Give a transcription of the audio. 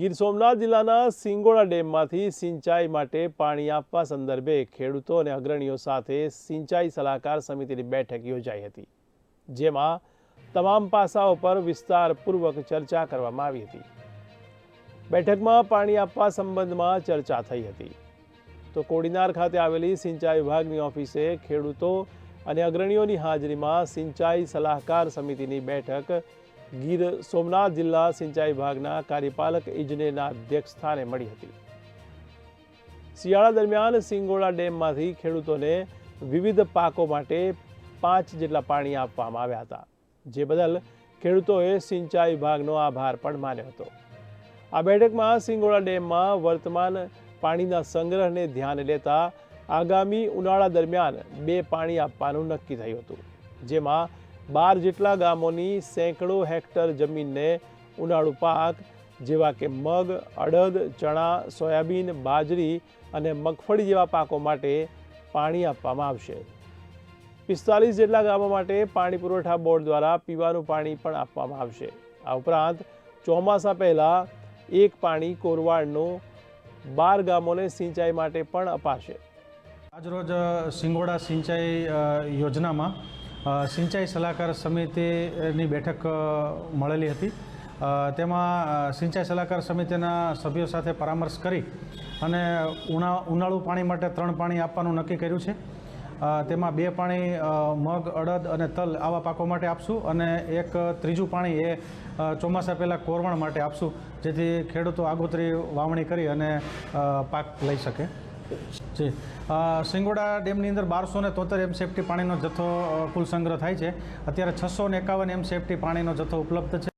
ગીર સોમનાથ જિલ્લાના સિંગોડા ડેમમાંથી સિંચાઈ માટે પાણી આપવા સંદર્ભે ખેડૂતો અને અગ્રણીઓ સાથે સિંચાઈ સલાહકાર સમિતિની બેઠક યોજાઈ હતી, જેમાં તમામ પાસાઓ પર વિસ્તારપૂર્વક ચર્ચા કરવામાં આવી હતી. બેઠકમાં પાણી આપવા સંબંધમાં ચર્ચા થઈ હતી. તો કોડીનાર ખાતે આવેલી સિંચાઈ વિભાગની ઓફિસે ખેડૂતો અને અગ્રણીઓની હાજરીમાં સિંચાઈ સલાહકાર સમિતિની બેઠક ગીર સોમનાથ જિલ્લા સિંચાઈ વિભાગના કાર્યપાલક ઇજનેરના અધ્યક્ષ સ્થાને મળી હતી. શિયાળા દરમિયાન સિંગોડા ડેમમાંથી ખેડૂતોને વિવિધ પાકો માટે પાંચ જેટલા પાણી આપવામાં આવ્યા હતા, જે બદલ ખેડૂતોએ સિંચાઈ વિભાગનો આભાર પણ માન્યો હતો. આ બેઠકમાં સિંગોડા ડેમમાં વર્તમાન પાણીના સંગ્રહને ધ્યાને લેતા આગામી ઉનાળા દરમિયાન બે પાણી આપવાનું નક્કી થયું હતું, જેમાં બાર જેટલા ગામોની સેંકડો હેક્ટર જમીનને ઉનાળુ પાક, જેવા કે મગ, અડદ, ચણા, સોયાબીન, બાજરી અને મગફળી જેવા પાકો માટે પાણી આપવામાં આવશે. પિસ્તાલીસ જેટલા ગામો માટે પાણી પુરવઠા બોર્ડ દ્વારા પીવાનું પાણી પણ આપવામાં આવશે. આ ઉપરાંત, ચોમાસા પહેલાં એક પાણી કોરવાડનું બાર ગામોને સિંચાઈ માટે પણ અપાશે. આજરોજ સિંગોડા સિંચાઈ યોજનામાં સિંચાઈ સલાહકાર સમિતિની બેઠક મળેલી હતી. તેમાં સિંચાઈ સલાહકાર સમિતિના સભ્યો સાથે પરામર્શ કરી અને ઉના, ઉનાળુ પાણી માટે ત્રણ પાણી આપવાનું નક્કી કર્યું છે. તેમાં બે પાણી મગ, અડદ અને તલ આવા પાકો માટે આપશું અને એક ત્રીજું પાણી એ ચોમાસા પહેલાં કોરવણ માટે આપશું, જેથી ખેડૂતો આગોતરી વાવણી કરી અને પાક લઈ શકે. જી. સિંગોડા ડેમની અંદર બારસો ને તોતેર એમ સેફટી પાણીનો જથ્થો કુલ સંગ્રહ થાય છે. અત્યારે છસો ને એકાવન એમ સેફટી પાણીનો જથ્થો ઉપલબ્ધ છે.